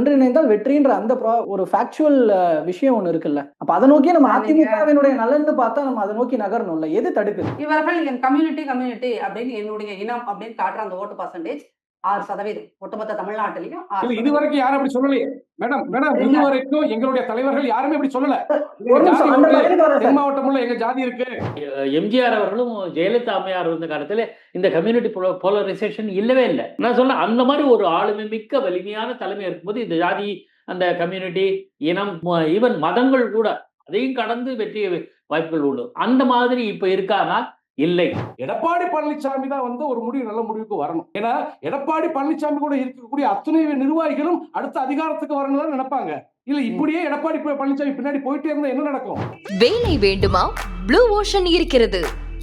ஒன்றிணைந்தால் வெற்றின்ற அந்த ஒரு ஃபேக்சுவல் விஷயம் ஒண்ணு இருக்குல்ல. அப்ப அதை நோக்கி நம்ம அதிமுகவினுடைய நலன்னு பார்த்தா நம்ம அதை நோக்கி நகரணும்ல. எது தடுக்குது? இவர்கள் என் கம்யூனிட்டி கம்யூனிட்டி அப்படின்னு என்னுடைய இனம் அப்படின்னு காட்டுற அந்த ஓட்டு பர்சன்டேஜ் ஆறு சதவீதம் ஒட்டுமொத்த தமிழ்நாட்டிலையும் சதவீதம். இதுவரைக்கும் யாரும் அப்படி சொல்லலையே மேடம் மேடம் இல்ல. இதுவரைக்கும் எங்களுடைய தலைவர்கள் யாருமே அப்படி சொல்லல தென். மாவட்டம் உள்ள எங்க ஜாதி இருக்கு எம்ஜிஆர் அவர்களும் ஜெயலலிதா அம்மையார் இருந்த காலத்துல இந்த கம்யூனிட்டி போலரைசேஷன் இல்லவே இல்லை நான் சொல்ல அந்த மாதிரி ஒரு ஆளுமை மிக்க வலிமையான தலைமை இருக்கும்போது இந்த ஜாதி அந்த கம்யூனிட்டி இனம் ஈவன் மதங்கள் கூட அதையும் கடந்து வெற்றி வாய்ப்புகள் உண்டு அந்த மாதிரி இப்ப இருக்கானா இல்லை. எடப்பாடி பழனிசாமி தான் வந்து ஒரு முடிவு நல்ல முடிவுக்கு வரணும். ஏன்னா எடப்பாடி பழனிசாமி கூட இருக்கக்கூடிய அத்தனை நிர்வாகிகளும் அடுத்த அதிகாரத்துக்கு வரணும் தான் நினைப்பாங்க. இல்ல இப்படியே எடப்பாடி பழனிசாமி பின்னாடி போயிட்டே இருந்தா என்ன நடக்கும்? வேலை வேண்டுமா? ப்ளூ ஓஷன் இருக்கிறது.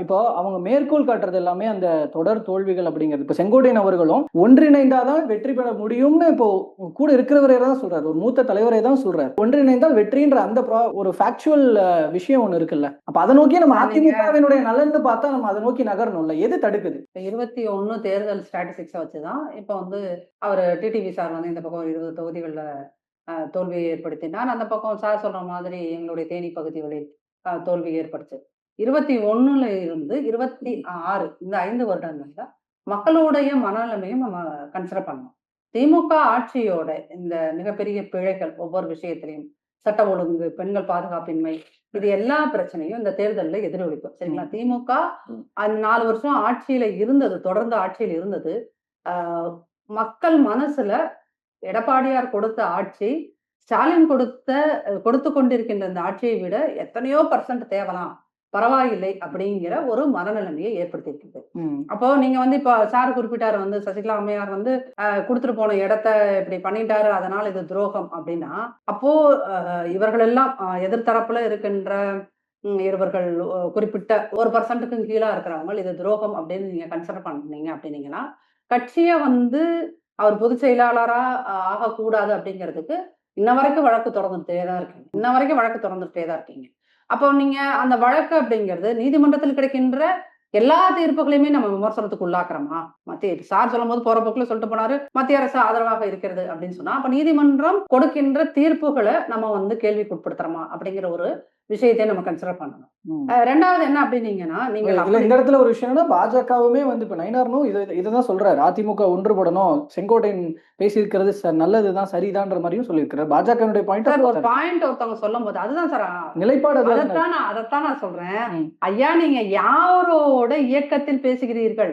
இப்போ அவங்க மேற்கோள் காட்டுறது எல்லாமே அந்த தொடர் தோல்விகள் அப்படிங்கிறது. இப்போ செங்கோட்டையன் அவர்களும் ஒன்றிணைந்தாதான் வெற்றி பெற முடியும்னு இப்போ கூட இருக்கிறவரே தான் சொல்றாரு. ஒரு மூத்த தலைவரே தான் சொல்றாரு. ஒன்றிணைந்தால் வெற்றின்ற அந்த ஒரு ஃபேக்சுவல் விஷயம் ஒண்ணு இருக்குல்ல. அப்ப அதை நோக்கி நம்ம அதிமுகவினுடைய நலன்னு பார்த்தா நம்ம அதை நோக்கி நகரணும்ல எது தடுக்குது? இருபத்தி ஒண்ணு தேர்தல் ஸ்டாட்டிஸ்டிக்ஸை வச்சுதான் இப்போ வந்து அவர் டிடிவி சார் வந்து இந்த பக்கம் இருபது தொகுதிகளில் தோல்வியை ஏற்படுத்தினார். அந்த பக்கம் சார் சொல்ற மாதிரி எங்களுடைய தேனி பகுதிகளில் தோல்வி ஏற்படுச்சு. இருபத்தி ஒண்ணுல இருந்து இருபத்தி ஆறு இந்த ஐந்து வருடங்கள்ல மக்களுடைய மனநிலைமையும் நம்ம கன்சிடர் பண்ணணும். திமுக ஆட்சியோட இந்த மிகப்பெரிய பிழைகள் ஒவ்வொரு விஷயத்திலையும் சட்ட ஒழுங்கு பெண்கள் பாதுகாப்பின்மை இது எல்லா பிரச்சனையும் இந்த தேர்தலில் எதிரொலிக்கும். சரிங்களா? திமுக அந்த நாலு வருஷம் ஆட்சியில இருந்தது தொடர்ந்து ஆட்சியில் இருந்தது மக்கள் மனசுல எடப்பாடியார் கொடுத்த ஆட்சி ஸ்டாலின் கொடுத்த கொடுத்து கொண்டிருக்கின்ற இந்த ஆட்சியை விட எத்தனையோ பர்சன்ட் தேவலாம். பரவாயில்லை அப்படிங்கிற ஒரு மனநிலைமையை ஏற்படுத்தியிருக்குது. அப்போ நீங்க வந்து இப்போ சார் குறிப்பிட்டார் வந்து சசிகலா அம்மையார் வந்து கொடுத்துட்டு போன இடத்த இப்படி பண்ணிட்டாரு அதனால இது துரோகம் அப்படின்னா அப்போ அஹ், இவர்கள் எல்லாம் எதிர்த்தரப்புல இருக்கின்ற அஹ், குறிப்பிட்ட ஒரு பர்சன்ட்டுக்கும் கீழே இருக்கிறவங்க இது துரோகம் அப்படின்னு நீங்க கன்சிடர் பண்ணீங்க அப்படின்னீங்கன்னா கட்சியை வந்து அவர் பொதுச் செயலாளரா ஆகக்கூடாது அப்படிங்கிறதுக்கு இன்ன வரைக்கும் வழக்கு தொடர்ந்துட்டே தான் இருக்கீங்க. இன்ன வரைக்கும் வழக்கு தொடர்ந்துட்டே தான் இருக்கீங்க. அப்போ நீங்க அந்த வழக்கு அப்படிங்கிறது நீதிமன்றத்தில் கிடைக்கின்ற எல்லா தீர்ப்புகளையுமே நம்ம விமர்சனத்துக்கு உள்ளாக்குறோமா? மத்திய சார் சொல்லும் போது போற போக்குல சொல்லிட்டு போனாரு மத்திய அரசு ஆதரவாக இருக்கிறது அப்படின்னு சொன்னா அப்ப நீதிமன்றம் கொடுக்கின்ற தீர்ப்புகளை நம்ம வந்து கேள்விக்கு உட்படுத்துறோமா அப்படிங்கிற ஒரு விஷயத்தை நம்ம கன்சிடர் பண்ணணும். ரெண்டாவது என்ன அப்படின்னீங்கன்னா நீங்க இந்த இடத்துல ஒரு விஷயம்னா பாஜகவுமே வந்து இப்ப நயினார்னும் இதை இதுதான் சொல்றாரு. அதிமுக ஒன்றுபடணும் செங்கோட்டையன் பேசியிருக்கிறது நல்லதுதான் சரிதான்ற மாதிரியும் சொல்லியிருக்கிறார். பாஜகனுடைய சார் ஒரு பாயிண்ட் பாயிண்ட் ஒருத்தவங்க சொல்லும் போது அதுதான் சார் நிலைப்பாடு அதைத்தான் நான் அதைத்தான் நான் சொல்றேன். ஐயா நீங்க யாரோட இயக்கத்தில் பேசுகிறீர்கள்?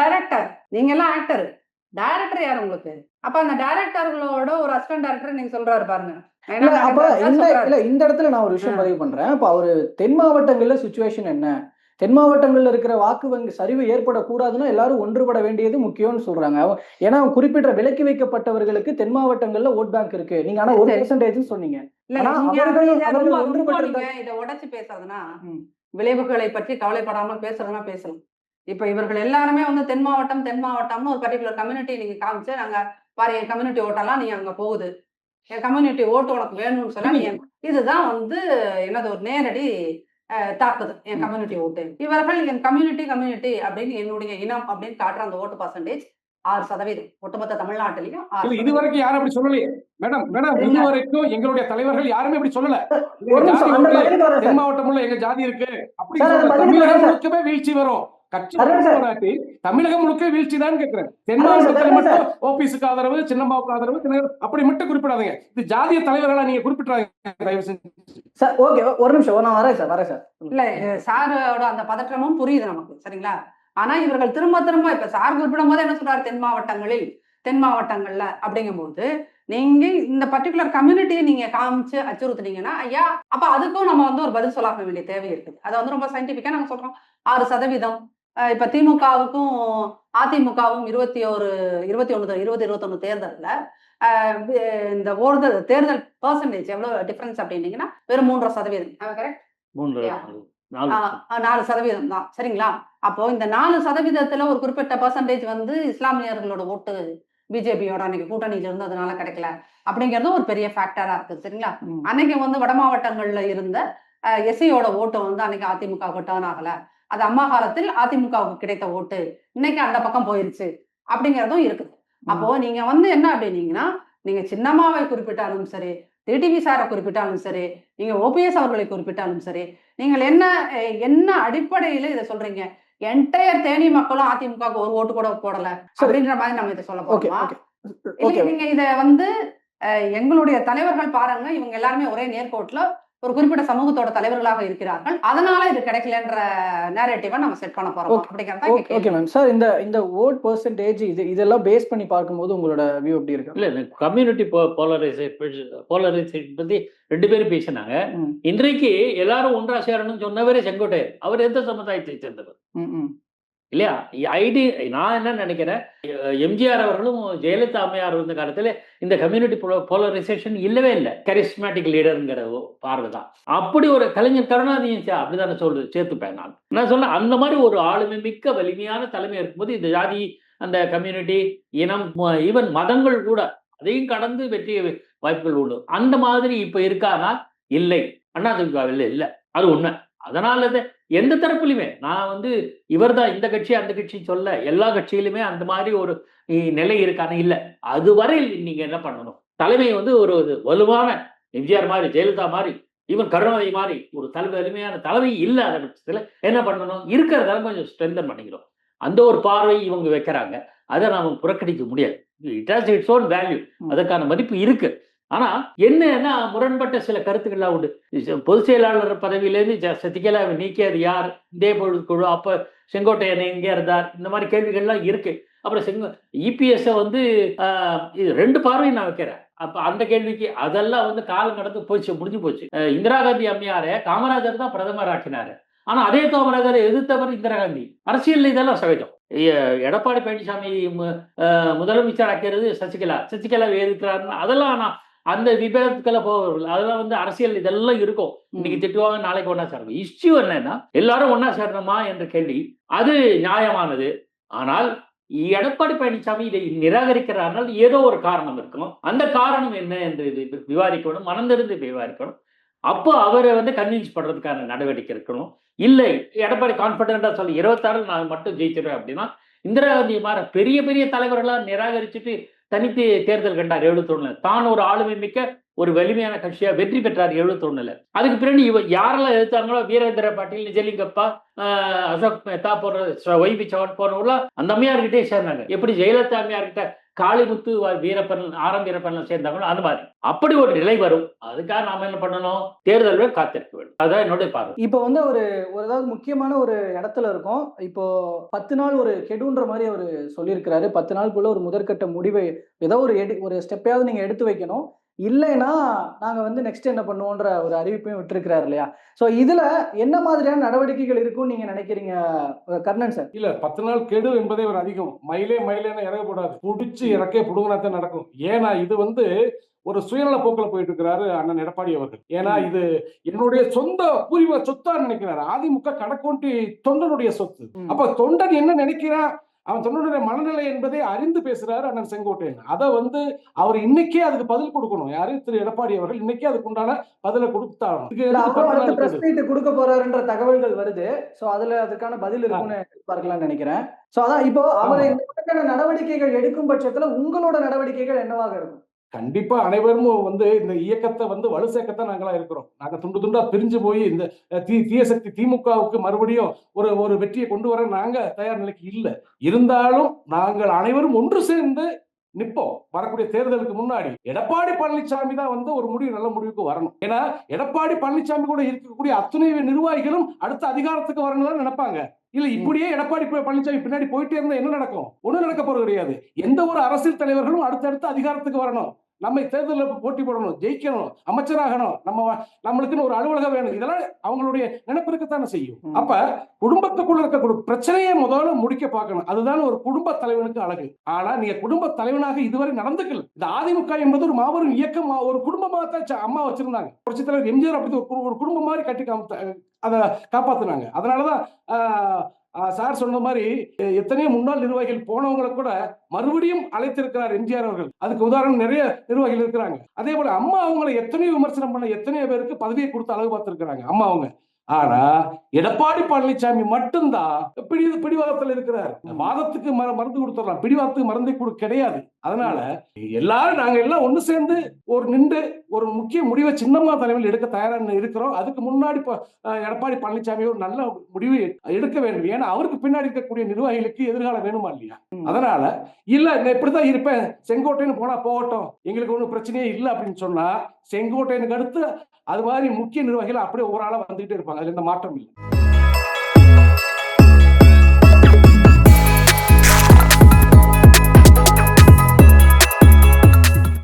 டைரக்டர் நீங்க எல்லாம் ஆக்டர் டைரக்டர் யார் உங்களுக்கு? அப்ப அந்த டைரக்டர்களோட ஒரு அசிஸ்டன்ட் டைரக்டர் நீங்க சொல்றாரு பாருங்க. அப்ப இந்த. இல்ல இந்த இடத்துல நான் ஒரு விஷயம். பதிவு பண்றேன். அப்ப அவரு தென் மாவட்டங்கள்ல சுச்சுவேஷன் என்ன? தென் மாவட்டங்கள்ல இருக்கிற வாக்கு வங்கி சரிவு ஏற்படக்கூடாதுன்னா எல்லாரும் ஒன்றுபட வேண்டியது முக்கியம்னு சொல்றாங்க. ஏன்னா குறிப்பிட்ட விலக்கி வைக்கப்பட்டவர்களுக்கு தென் மாவட்டங்கள்ல ஓட் பேங்க் இருக்கு. நீங்க ஆனா ஒரு. பெர்சன்டேஜ் சொன்னீங்க. இதை உடைச்சு பேசுறதுன்னா ம். விளைவுகளை பற்றி கவலைப்படாம பேசுறதுன்னா பேசலாம். இப்ப இவர்கள் எல்லாருமே வந்து தென் மாவட்டம் தென் மாவட்டம்னு ஒரு பர்டிகுலர் கம்யூனிட்டி நீங்க காமிச்சு நாங்க பாரு என் கம்யூனிட்டி ஓட்டெல்லாம் நீ அங்க போகுது. என் கம்யூனிட்டி ஓட்டு உனக்கு வேணும்னு சொன்னா இதுதான் வந்து என்னது ஒரு நேரடி தாக்குது என் கம்யூனிட்டி ஓட்டு இவர்கள் என் கம்யூனிட்டி கம்யூனிட்டி அப்படின்னு என்னுடைய இனம் அப்படின்னு காட்டுற அந்த ஓட்டு பர்சன்டேஜ் ஆறு சதவீதம் ஒட்டுமொத்த தமிழ்நாட்டிலையும் சதவீதம். இதுவரைக்கும் யாரும் அப்படி சொல்லலையே மேடம் மேடம் இல்ல. இதுவரைக்கும் எங்களுடைய தலைவர்கள் யாருமே அப்படி சொல்லல தென் சார். மாவட்டம் உள்ள எங்க ஜாதி இருக்கு அப்படி தமிழகம். முழுக்கவே வீழ்ச்சி வரும் கட்சி தமிழகம் முழுக்க வீழ்ச்சி தான் கேட்கிறேன். மட்டும் ஓபிஎஸ்க்கு ஆதரவு சின்னம்மாவுக்கு ஆதரவு அப்படி மட்டும் குறிப்பிடாதீங்க. இது ஜாதிய தலைவர்களா நீங்க குறிப்பிட்டாங்க தயவு செஞ்சு. சார் ஓகே ஒரு நிமிஷம் நான் வரேன் சார் வரேன் சார். இல்ல சாரோட அந்த பதற்றமும் புரியுது நமக்கு சரிங்களா? ஆனா இவர்கள் திரும்ப திரும்ப இப்ப சார் குறிப்பிடும் போது என்ன சொல்றாரு? தென் மாவட்டங்களில் தென் மாவட்டங்கள்ல அப்படிங்கும்போது நீங்க இந்த பர்டிகுலர் கம்யூனிட்டியை நீங்க காமிச்சு அச்சுறுத்துனீங்கன்னா ஐயா அப்ப அதுக்கும் நம்ம வந்து ஒரு பதில் சொல்லாக்க வேண்டிய தேவை இருக்குது. அதை வந்து ரொம்ப சயின்டிபிக்கா நாங்க சொல்றோம். ஆறு சதவீதம் இப்ப திமுகவுக்கும் அதிமுகவும் இருபத்தி ஒரு இருபத்தி ஒண்ணு இருபது இருபத்தொன்னு தேர்தல்ல இந்த ஓடுதல் தேர்தல் பர்சன்டேஜ் எவ்வளவு டிஃபரன்ஸ் அப்படின்னீங்கன்னா வெறும் மூன்றரை சதவீதம். கரெக்ட். நாலு சதவீதம். தான். சரிங்களா? அப்போ இந்த நாலு சதவீதத்துல ஒரு குறிப்பிட்ட பர்சன்டேஜ் வந்து இஸ்லாமியர்களோட ஓட்டு பிஜேபியோட அன்னைக்கு கூட்டணியில இருந்ததுனால கிடைக்கல அப்படிங்கிறது ஒரு பெரிய ஃபேக்டரா இருக்கு சரிங்களா. அன்னைக்கு வந்து வட மாவட்டங்கள்ல இருந்த எஸ்சியோட ஓட்டு வந்து அன்னைக்கு அதிமுகவுக்கு டேர்ன் ஆகல. அது அம்மா காலத்தில் அதிமுகவுக்கு கிடைத்த ஓட்டு. இன்னைக்கு அந்த பக்கம் போயிருச்சு. அப்படிங்கிறதும் இருக்குது அப்போ நீங்க வந்து என்ன அப்படின்னீங்கன்னா நீங்க சின்னம்மாவை குறிப்பிட்டாலும் சரி டிடிவி சாரை குறிப்பிட்டாலும் சரி நீங்க ஓபிஎஸ் அவர்களை குறிப்பிட்டாலும் சரி நீங்கள் என்ன என்ன அடிப்படையில இதை சொல்றீங்க? என்டையர் தேனி மக்களும் அதிமுகவுக்கு ஒரு ஓட்டு கூட போடல. அப்படின்ற மாதிரி நம்ம இதை சொல்ல போறோமா? நீங்க இத வந்து எங்களுடைய தலைவர்கள் பாருங்க. இவங்க எல்லாருமே ஒரே நேர்கோட்டுல ஒரு குறிப்பிட்ட சமூகத்தோட தலைவர்களாக இருக்கிறார்கள். அதனால இது கிடைக்கலன்ற நேரேட்டிவை நம்ம செட் பண்ண போறோம். அப்படிங்கறத. ஓகே மேம் சார் இந்த இந்த ஓட் பெர்சன்டேஜ் இது இதெல்லாம் பேஸ் பண்ணி பார்க்கும்போது உங்களோட வியூ எப்படி இருக்கு? இல்ல கம்யூனிட்டி போலரைசேஷன் போலரைசேஷன் பத்தி ரெண்டு பேரும் பேசினாங்க. இன்றைக்கு எல்லாரும் ஒன்றா சேரணும்னு சொன்னவரே செங்கோட்டையர். அவர் எந்த சமுதாயத்தை சேர்ந்தவர். இல்லையா? ஐடி நான் என்ன நினைக்கிறேன் எம்ஜிஆர் அவர்களும் ஜெயலலிதா அம்மையார் இருந்த காலத்துல இந்த கம்யூனிட்டி போலரைசேஷன் இல்லவே இல்லை. கரிஸ்மேட்டிக் லீடருங்கிற பார்வை தான் அப்படி ஒரு கலைஞர் கருணாநிதியும் அப்படிதான் அப்படிதானே சொல்லு சேர்த்துப்பேன் நான். நான் சொன்னேன் அந்த மாதிரி ஒரு ஆளுமை மிக்க வலிமையான தலைமை இருக்கும்போது இந்த ஜாதி அந்த கம்யூனிட்டி இனம் ஈவன் மதங்கள் கூட அதையும் கடந்து வெற்றி வாய்ப்புகள் உண்டு. அந்த மாதிரி இப்ப இருக்கானா இல்லை. அண்ணா அதிமுகவில் இல்லை. அது உண்மை. அதனால தான் எந்த தரப்புலையுமே. நான் வந்து இவர்தான் இந்த கட்சி அந்த கட்சி சொல்ல எல்லா கட்சியிலுமே அந்த மாதிரி ஒரு நிலை இருக்கான இல்ல. அதுவரையில் நீங்க என்ன பண்ணணும்? தலைமை வந்து ஒரு வலுவான எம்ஜிஆர் மாதிரி ஜெயலலிதா மாதிரி ஈவன் கருணாநிதி மாதிரி ஒரு தலைமை வலிமையான தலைமை இல்லாத பட்சத்துல என்ன பண்ணணும்? இருக்கிறதால கொஞ்சம் ஸ்ட்ரென்தன் பண்ணிக்கணும். அந்த ஒரு பார்வை இவங்க வைக்கிறாங்க. அதை நாம புறக்கணிக்க முடியாது. It has its own value அதற்கான மதிப்பு இருக்கு. ஆனா என்னன்னா முரண்பட்ட சில கருத்துக்கள்லாம் உண்டு. பொதுச் செயலாளர் பதவியிலேருந்து சத்திகலாவை சசிகலாவை நீக்கியது யார்? இதே பொழுது குழு அப்ப செங்கோட்டையன் எங்க இருந்தார்? இந்த மாதிரி கேள்விகள்லாம் இருக்கு. அப்புறம் செங்கோ இபிஎஸ்ஸை வந்து இது ரெண்டு பார்வையும் நான் வைக்கிறேன். அப்ப அந்த கேள்விக்கு அதெல்லாம் வந்து காலம் கடந்து போச்சு முடிஞ்சு போச்சு. இந்திரா காந்தி அம்மையாரே காமராஜர் தான் பிரதமர் ஆக்கினாரு. ஆனா அதே காமராஜரை எதிர்த்தவர் இந்திரா காந்தி. அரசியல் இதெல்லாம் சகஜம். எடப்பாடி பழனிசாமி முதலமைச்சர் ஆக்கிறது சசிகலா. சசிகலாவை எதிர்க்கிறாருன்னு அதெல்லாம் நான் அந்த விபத்துக்களை போகவில்லை அதெல்லாம் வந்து அரசியல் இதெல்லாம் இருக்கும். இன்னைக்கு திட்டுவாங்க நாளைக்கு ஒண்ணா சேரணும். இஷ்யூ என்னன்னா எல்லாரும் ஒண்ணா சேரணுமா என்ற கேள்வி அது நியாயமானது. ஆனால் எடப்பாடி பழனிசாமி இதை நிராகரிக்கிறார்கள். ஏதோ ஒரு காரணம் இருக்கும். அந்த காரணம் என்ன என்று இது விவாதிக்கணும் மனந்திருந்து விவாதிக்கணும். அப்போ அவரை வந்து கன்வின்ஸ் பண்றதுக்கான நடவடிக்கை இருக்கணும் இல்லை எடப்பாடி கான்பிடண்டா சொல்லி இருபத்தாறு நான் மட்டும் ஜெயிச்சிருவேன் அப்படின்னா இந்திரா காந்தி மாதிரி பெரிய பெரிய தலைவர்களா நிராகரிச்சுட்டு தனித்து தேர்தல் கண்டார் எழுபத்தொன்னுல தான் ஒரு ஆளுமை மிக்க ஒரு வலிமையான கட்சியா வெற்றி பெற்றார் எழுபத்தொன்னுல அதுக்கு பிறகு இவ யாரெல்லாம் எதிர்த்தாங்களோ வீரேந்திர பாட்டீல் நிஜலிங்கப்பா அசோக் மேத்தா போன்ற ஒய்பி சவன் போனவங்களாம் அந்த அம்மையார்கிட்டே சேர்ந்தாங்க. எப்படி ஜெயலலிதா அம்மையார்கிட்ட காளிமுத்து வீரப்பன் ஆரம் வீரப்பன் சேர்ந்தாங்களோ அந்த மாதிரி. அப்படி ஒரு நிலை வரும். அதுக்காக நாம என்ன பண்ணணும்? தேர்தல் காத்திருக்க வேண்டும். அதான் என்னுடைய பார்வை. இப்போ வந்து ஒரு ஒரு ஏதாவது முக்கியமான ஒரு இடத்துல இருக்கோம். இப்போ பத்து நாள் ஒரு கெடுன்ற மாதிரி அவர் சொல்லியிருக்கிறாரு. பத்து நாளுக்குள்ள ஒரு முதற்கட்ட முடிவை ஏதோ ஒரு எடு ஒரு ஸ்டெப்பையாவது நீங்க எடுத்து வைக்கணும். இல்லைன்னா நாங்க வந்து நெக்ஸ்ட் என்ன பண்ணுவோன்ற ஒரு அறிவிப்பையும் விட்டுருக்கிறாரு இல்லையா? ஸோ இதுல என்ன மாதிரியான நடவடிக்கைகள் இருக்கும்னு நீங்க நினைக்கிறீங்க கர்ணன் சார்? இல்ல பத்து நாள் கெடு என்பதே ஒரு அதிகம். மயிலே மயிலேன்னு இறங்கக்கூடாது புடிச்சு இறக்கே புடுங்கினா தான் நடக்கும். ஏன்னா இது வந்து ஒரு சுயநல போக்கில் போயிட்டு இருக்கிறாரு அண்ணன் எடப்பாடி அவர்கள். ஏன்னா இது என்னுடைய சொந்த பூர்வீக சொத்தா நினைக்கிறாரு. அதிமுக கடக்கோண்டி தொண்டனுடைய சொத்து. அப்ப தொண்டன் என்ன நினைக்கிறான் அவன் தொண்டனுடைய மனநிலை என்பதை அறிந்து பேசுறாரு அண்ணன் செங்கோட்டையன். அதை வந்து அவர் இன்னைக்கே அதுக்கு பதில் கொடுக்கணும். யாரு? திரு எடப்பாடி அவர்கள் இன்னைக்கே அதுக்கு உண்டான பதிலை கொடுத்தாகணும். இதுக்கு இல்ல எதுக்கு அவரும் பத்து அடுத்த நாள் பிரஸ் கெடு? மீட் கொடுக்க போறாருன்ற தகவல்கள் வருது. ஸோ அதுல அதுக்கான பதில் இருக்கும்னு எதிர்பார்க்கலாம்னு நினைக்கிறேன். ஸோ அதான் இப்போ அவர் இந்த நடவடிக்கைகள் எடுக்கும் பட்சத்துல உங்களோட நடவடிக்கைகள் என்னவாக இருக்கும்? கண்டிப்பா அனைவரும் வந்து இந்த இயக்கத்தை வந்து வலு சேர்க்கத்தான் நாங்களா இருக்கிறோம். நாங்க துண்டு துண்டா பிரிஞ்சு போய் இந்த தீ தீய சக்தி திமுகவுக்கு மறுபடியும் ஒரு ஒரு வெற்றியை கொண்டு வர நாங்க தயார் நிலைக்கு இல்லை. இருந்தாலும் நாங்கள் அனைவரும் ஒன்று சேர்ந்து நிப்போம் வரக்கூடிய தேர்தலுக்கு முன்னாடி எடப்பாடி பழனிசாமி தான் வந்து ஒரு முடிவு நல்ல முடிவுக்கு வரணும். ஏன்னா எடப்பாடி பழனிசாமி கூட இருக்கக்கூடிய அத்துணை நிர்வாகிகளும் அடுத்த அதிகாரத்துக்கு வரணும் தான் நினைப்பாங்க. இல்ல இப்படியே எடப்பாடி பழனிசாமி பின்னாடி போயிட்டே இருந்தா என்ன நடக்கும்? ஒண்ணும் நடக்க போறது கிடையாது. எந்த ஒரு அரசியல் தலைவர்களும் அடுத்தடுத்து அதிகாரத்துக்கு வரணும். நம்ம தேர்தலில் போட்டி போடணும் ஜெயிக்கணும் அமைச்சராகணும் நம்ம நம்மளுக்குன்னு ஒரு அலுவலகம் வேணும். இதெல்லாம் அவங்களுடைய நினைப்பு இருக்கத்தானே செய்யும். அப்ப குடும்பத்துக்குள்ள இருக்கக்கூடிய பிரச்சனையை முதல்ல முடிக்க பார்க்கணும். அதுதான் ஒரு குடும்ப தலைவனுக்கு அழகு. ஆனா நீங்க குடும்ப தலைவனாக இதுவரை நடந்துக்கல. இந்த அதிமுக என்பது ஒரு மாபெரும் இயக்கம். ஒரு குடும்பமா தான் அம்மா வச்சிருந்தாங்க. புரட்சித் தலைவர் எம்ஜிஆர் அப்படி ஒரு குடும்பம் மாதிரி கட்டி காமித்த அதை காப்பாத்துனாங்க. அதனாலதான் சார் சொன்ன மாதிரி எத்தனையோ முன்னாள் நிர்வாகிகள் போனவங்களை கூட மறுபடியும் அழைத்திருக்கிறார் எம்ஜிஆர் அவர்கள். அதுக்கு உதாரணம் நிறைய நிர்வாகிகள் இருக்கிறாங்க. அதே போல அம்மா அவங்களை எத்தனையோ விமர்சனம் பண்ண எத்தனையோ பேருக்கு பதவியை கொடுத்து அழகு பார்த்திருக்கிறாங்க அம்மா அவங்க. ஆனா எடப்பாடி பழனிசாமி மட்டும்தான் பிடி பிடிவாதத்தில் இருக்கிறார். வாதத்துக்கு மர- மருந்து கொடுத்துடலாம். பிடிவாதத்துக்கு மருந்தே கொடு கிடையாது. அதனால எல்லாரும் நாங்க எல்லாம் ஒண்ணு சேர்ந்து ஒரு நின்று ஒரு முக்கிய முடிவை சின்னம்மா தலைமையில் எடுக்க தயாரா இருக்கிறோம். அதுக்கு முன்னாடி இப்ப, எடப்பாடி பழனிசாமி ஒரு நல்ல முடிவு எடுக்க வேண்டும். ஏன்னா அவருக்கு பின்னாடி இருக்கக்கூடிய நிர்வாகிகளுக்கு எதிர்காலம் வேணுமா இல்லையா. அதனால இல்ல நான் இப்படிதான் இருப்பேன். செங்கோட்டைன்னு போனா போகட்டும். எங்களுக்கு ஒன்றும் பிரச்சனையே இல்லை அப்படின்னு சொன்னா செங்கோட்டையனுக்கு அடுத்து அது மாதிரி முக்கிய நிர்வாகிகள் அப்படியே ஒரு ஆளா வந்துகிட்டே இருப்பாங்க. அதுல எந்த மாற்றம் இல்லை.